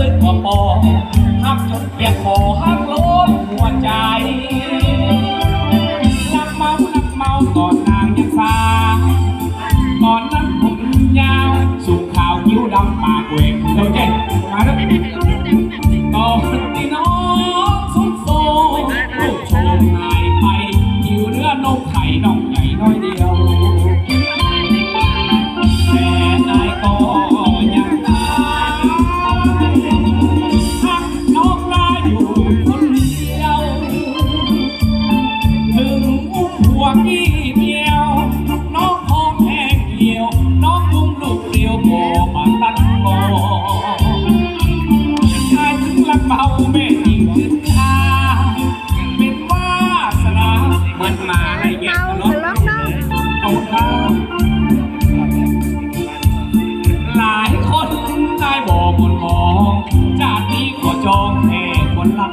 ซึ้งกว่าปอหักจนเพียงคอหักโลนหัวใจ ที่เดียว น้องทองแหงเดียว น้องทุ่งลูกเดียวโบมาตัดโบชายถึงลักเบาแมติงถึาเป็วาสาเมืนมาให้เย็นตอดตกทงหลายคนได้บอกบนมองจากนี้ขอจองแห่คนลัก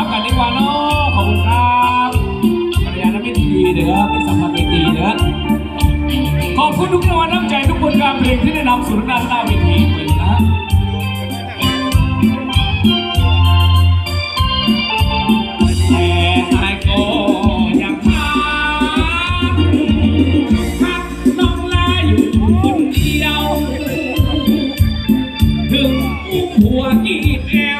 ับกันดีกว่าเนาะขอบคุณครับกัลยาณมิตรดีเด้อเป็นสัมพันธ์ดีเด้อขอบคุณทุกคนงวัลน้ำใจทุกคนการเพลงที่ได้นำสู่ด้านหน้าเวทีเลยนถึงหัวกี่แอว